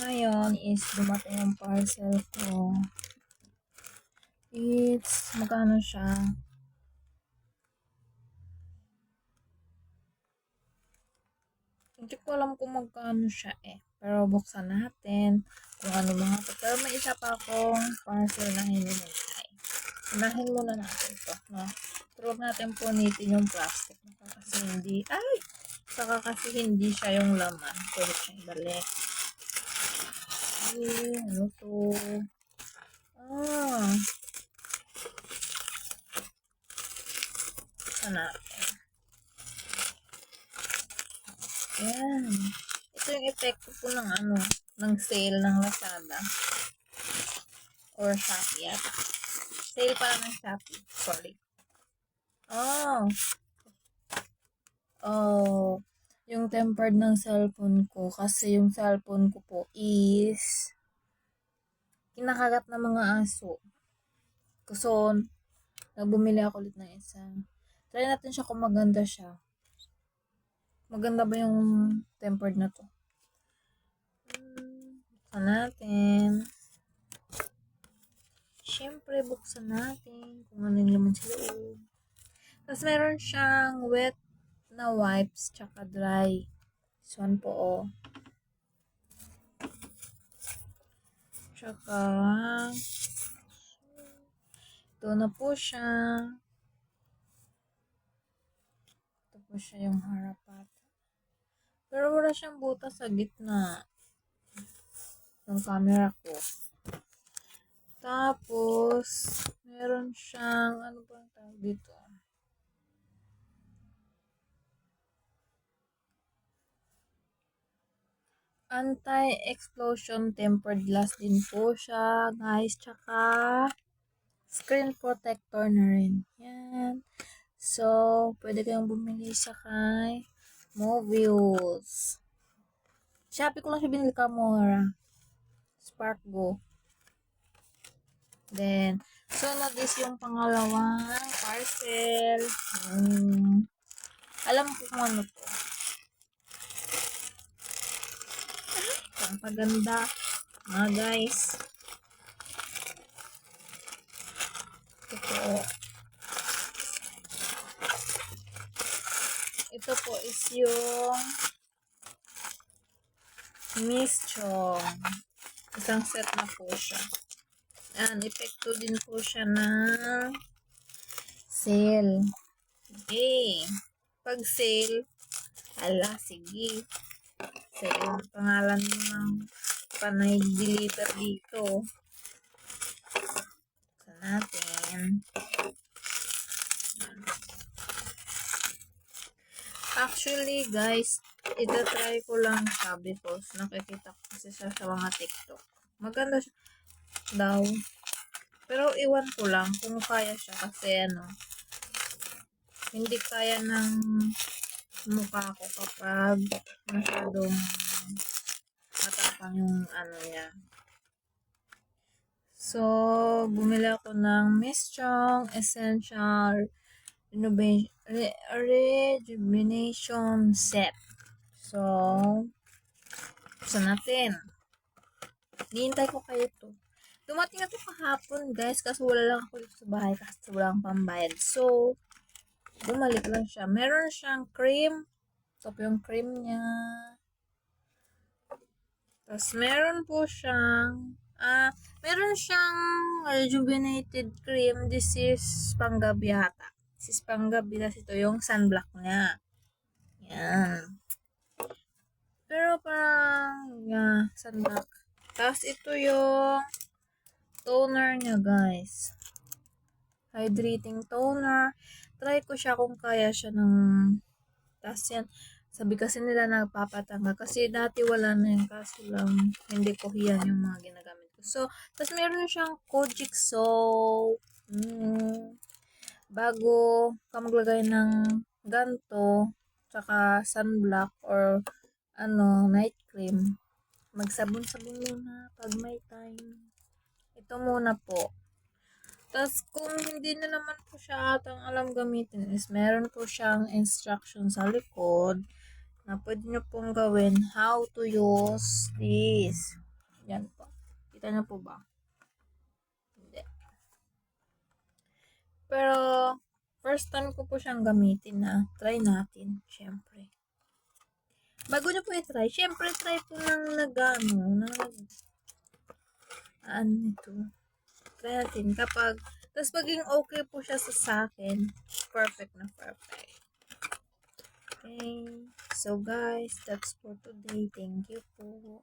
Ngayon is dumating yung parcel ko. It's, magkano siya? Hindi ko alam kung magkano siya eh. Pero buksan natin kung ano mga to. Pero may isa pa akong parcel na hinihintay. Unahin muna natin to, no? Pero natin punitin yung plastic. Kasi hindi, ay! Saka kasi hindi siya yung laman. Pwede siyang ibalik. Ay, ano to? Ah. Natin. Ayan. Ito yung epekto po ng ano, ng sale ng Lazada. Or Shopee yata. Sale pala ng Shopee. Sorry. Oh. Oh. Yung tempered ng cellphone ko. Kasi yung cellphone ko po is kinakagat ng mga aso. So, nagbumili ako ulit ng isa. Try natin siya kung maganda siya. Maganda ba yung tempered na to? Buksan natin. Siyempre, buksan natin kung ano yung laman sa loob. Tapos meron siyang wet na wipes tsaka dry. This one po, oh. Tsaka, ito na po siya. Ito po siya yung harapat. Pero wala siyang butas sa gitna. Yung camera ko. Tapos, meron siyang, ano ba ang tawag dito? Anti-explosion tempered glass din po siya, guys. Tsaka, screen protector na rin. Yan. So, pwede kayong bumili sa kay Mobius. Shopee ko lang siya binili kamora. Spark Go. Then, sunod is yung pangalawang parcel. Hmm. Alam ko kung ano to. Ang paganda. Mga guys. Ito po. Ito po is yung Miss Chong. Isang set na po siya. Yan, epekto din po siya ng sale. Okay. Pag sale, ala, sige. Sale yung pangalan ng panay deliver dito. Sa natin. Actually, guys, ito-try ko lang siya because nakikita ko kasi siya sa mga TikTok. Maganda siya daw. Pero iwan ko lang kung kaya siya kasi ano, hindi kaya ng mukha ko kapag masyadong matapang yung ano niya. So, bumili ako ng Miss Chong Essential Renovation, Re Rejuvenation Set. So, buksan natin. Hihintay ko kayo to. Dumating na to kahapon, guys, kasi wala lang ako dito sa bahay kasi wala akong pambayad. So, bumalik lang siya. Meron siyang cream. Ito po yung cream niya. Tapos, meron po siyang, ah, meron siyang rejuvenated cream. This is panggabi yata. This is panggabi. Tapos, ito yung sunblock niya. Yan. Pero parang, yeah, sunblock. Tapos, ito yung toner niya, guys. Hydrating toner. Try ko siya kung kaya siya ng... Tapos yan, sabi kasi nila nagpapatanggal. Kasi dati wala na yun. Kaso lang, hindi ko hiyan yung mga ginagamit ko. So, tapos meron siyang Kojic soap. Mm, bago ka maglagay ng ganto, tsaka sunblock or ano, night cream, magsabon-sabon muna pag may time. Ito muna po. Tapos, kung hindi na naman po siya atang alam gamitin is meron po siyang instruction sa likod na pwede nyo pong gawin how to use this. Yan po. Kita niyo po ba? Hindi. Pero, first time ko po siyang gamitin na. Try natin, syempre. Bago niyo po i-try, syempre try po ng nagano, nag, ano ito. Natin kapag, tapos maging okay po siya sa sakin, perfect na perfect. Okay. So guys, that's for today. Thank you po.